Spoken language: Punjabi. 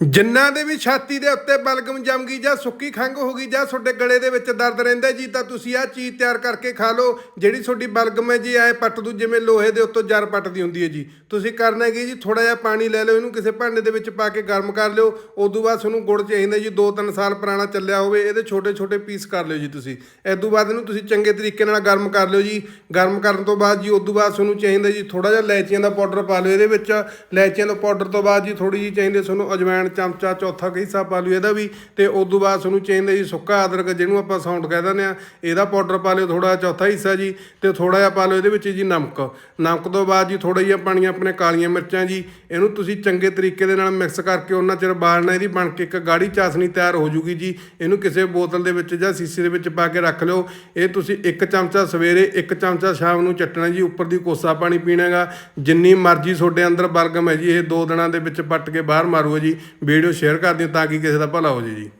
ਜਿੰਨਾਂ ਦੇ ਵੀ ਛਾਤੀ ਦੇ ਉੱਤੇ ਬਲਗਮ ਜੰਮ ਗਈ ਜਾਂ ਸੁੱਕੀ ਖੰਘ ਹੋ ਗਈ ਜਾਂ ਤੁਹਾਡੇ ਗਲੇ ਦੇ ਵਿੱਚ ਦਰਦ ਰਹਿੰਦਾ ਜੀ, ਤਾਂ ਤੁਸੀਂ ਆਹ ਚੀਜ਼ ਤਿਆਰ ਕਰਕੇ ਖਾ ਲਓ। ਜਿਹੜੀ ਤੁਹਾਡੀ ਬਲਗਮ ਹੈ ਜੀ, ਐ ਪੱਟ ਦੂ, ਜਿਵੇਂ ਲੋਹੇ ਦੇ ਉੱਤੋਂ ਜਰ ਪੱਟਦੀ ਹੁੰਦੀ ਹੈ ਜੀ। ਤੁਸੀਂ ਕਰਨਾ ਕੀ ਜੀ ਥੋੜਾ ਜਿਹਾ ਪਾਣੀ ਲੈ ਲਓ, ਇਹਨੂੰ ਕਿਸੇ ਭਾਂਡੇ ਦੇ ਵਿੱਚ ਪਾ ਕੇ ਗਰਮ ਕਰ ਲਿਓ। ਉਦੋਂ ਬਾਅਦ ਤੁਹਾਨੂੰ ਗੁੜ ਚਾਹੀਦਾ ਜੀ 2-3 ਸਾਲ ਪੁਰਾਣਾ ਚੱਲਿਆ ਹੋਵੇ, ਇਹਦੇ ਛੋਟੇ-ਛੋਟੇ ਪੀਸ ਕਰ ਲਿਓ ਜੀ ਤੁਸੀਂ। ਇਦੋਂ ਬਾਅਦ ਇਹਨੂੰ ਤੁਸੀਂ ਚੰਗੇ ਤਰੀਕੇ ਨਾਲ ਗਰਮ ਕਰ ਲਿਓ ਜੀ। ਗਰਮ ਕਰਨ ਤੋਂ ਬਾਅਦ ਜੀ, ਉਦੋਂ ਬਾਅਦ ਤੁਹਾਨੂੰ ਚਾਹੀਦਾ ਜੀ ਥੋੜਾ ਜਿਹਾ ਇਲਾਇਚੀਆਂ ਦਾ ਪਾਊਡਰ ਪਾ ਲਿਓ ਇਹਦੇ ਵਿੱਚ। ਇਲਾਇਚੀਆਂ ਦਾ ਪਾਊਡਰ ਤੋਂ ਬਾਅਦ ਜੀ ਥੋੜੀ ਜੀ ਚਾਹੀਦੀ ਤੁਹਾਨੂੰ ਅਜਵਾਇਣ ਚਮਚਾ ਚੌਥਾ ਕੁ ਹਿੱਸਾ ਪਾ ਲਿਓ ਇਹਦਾ ਵੀ, ਤੇ ਤੋਂ ਬਾਅਦ ਤੁਹਾਨੂੰ ਚਾਹੀਦਾ ਜੀ ਸੁੱਕਾ ਅਦਰਕ ਜਿਹਨੂੰ ਆਪਾਂ ਸੌਂਡ ਕਹਿ ਦਿੰਦੇ ਆ ਇਹਦਾ ਪਾਊਡਰ ਪਾ ਲਿਓ ਥੋੜਾ ਚੌਥਾ ਹਿੱਸਾ ਜੀ, ਤੇ ਥੋੜਾ ਜਿਹਾ ਪਾ ਲਿਓ ਇਹਦੇ ਵਿੱਚ ਜੀ ਨਮਕ। ਨਮਕ ਤੋਂ ਬਾਅਦ ਜੀ ਥੋੜਾ ਜਿਹਾ ਪਾਣੀਆਂ ਆਪਣੇ ਕਾਲੀਆਂ ਮਿਰਚਾਂ ਜੀ, ਇਹਨੂੰ ਤੁਸੀਂ ਚੰਗੇ ਤਰੀਕੇ ਦੇ ਨਾਲ ਮਿਕਸ ਕਰਕੇ ਉਹਨਾਂ ਚਿਰ ਬਾਲਣਾ, ਇਹਦੀ ਬਣ ਕੇ ਇੱਕ ਗਾੜੀ ਚਾਸਣੀ ਤਿਆਰ ਹੋ ਜੂਗੀ ਜੀ, ਇਹਨੂੰ ਕਿਸੇ ਬੋਤਲ ਦੇ ਵਿੱਚ ਜਾਂ ਸੀਸੇ ਦੇ ਵਿੱਚ ਪਾ ਕੇ ਰੱਖ ਲਿਓ। ਇਹ ਤੁਸੀਂ ਇੱਕ ਚਮਚਾ ਸਵੇਰੇ, ਇੱਕ ਚਮਚਾ ਸ਼ਾਮ ਨੂੰ ਚੱਟਣਾ ਜੀ, ਉੱਪਰ ਦੀ ਕੋਸਾ ਪਾਣੀ ਪੀਣਾਗਾ ਜਿੰਨੀ ਮਰਜ਼ੀ ਤੁਹਾਡੇ ਅੰਦਰ ਬਲਗਮ ਹੈ ਜੀ, ਇਹ ਦੋ ਦਿਨਾਂ ਦੇ ਵਿੱਚ ਪੱਟ ਕੇ ਬਾਹਰ ਮਾਰੂਗਾ ਜੀ ਵੀਡੀਓ ਸ਼ੇਅਰ ਕਰ ਦਿਓ ਤਾਂ ਕਿ ਕਿਸੇ ਦਾ ਭਲਾ ਹੋ ਜੇ ਜੀ।